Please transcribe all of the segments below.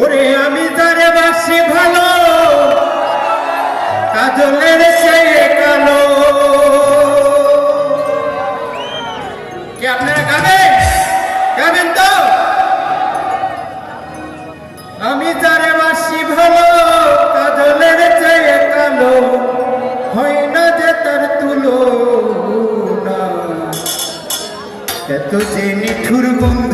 ওরে আমি যারে বাসি ভালো, কাজলের সে কালো। কি আপনারা গাবেন? গাবেন তো? আমি যারে বাসি ভালো, কাজলের চেয়ে কালো। হয় না যে তার তুলো এত যে নিঠুর বন্ধু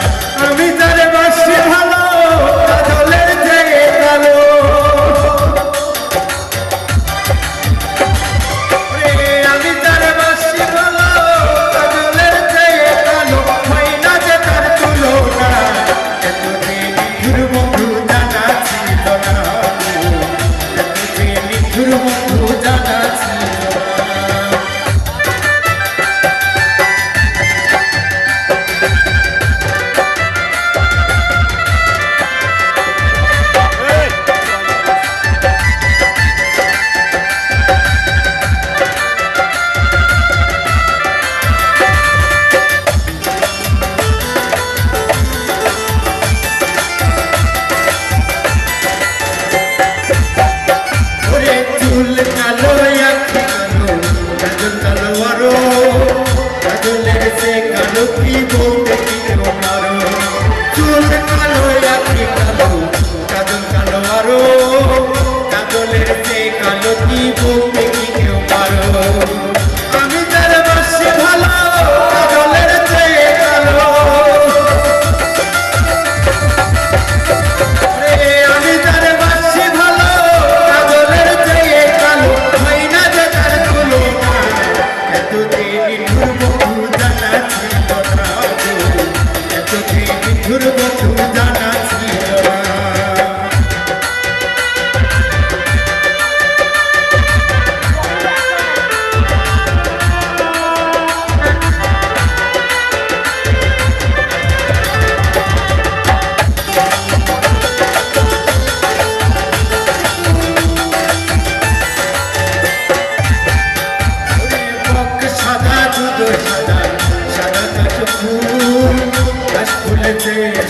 চুল কালো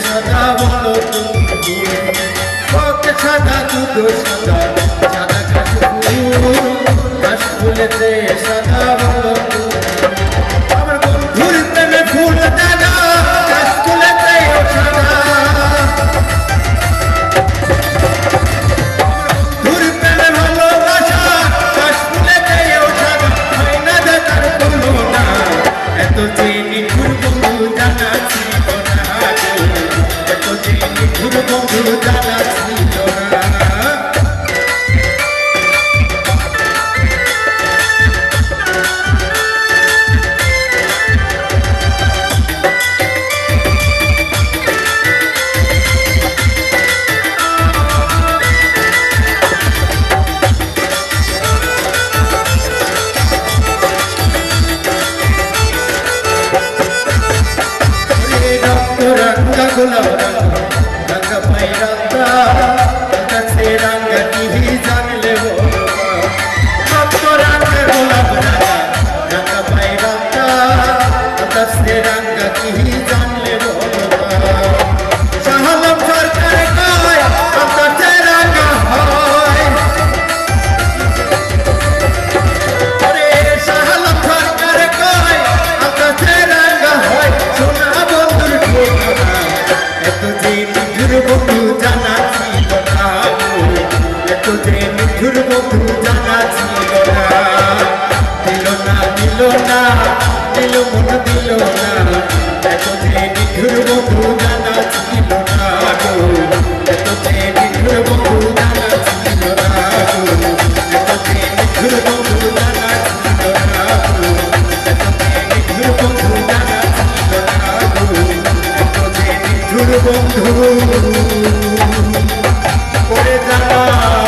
সাদা বলো তুমি সাদা দুধ সাদা সাদা কাশ ফুল কাশ ফুলেছে সাদা కులం రంగు రంగపై రంగా రంగసే రంగ కిహి జనలే భక్త రంగ కులం రంగ రంగపై రంగా రంగసే రంగ కిహి মিঠুর বন্ধু জানা ছিল না। এত যে মিঠুর বন্ধু জানা ছিল না। দিল না দিল না, দিল মন দিল না। এত যে মিঠুর বন্ধু জানা বন্ধু ওরে জানা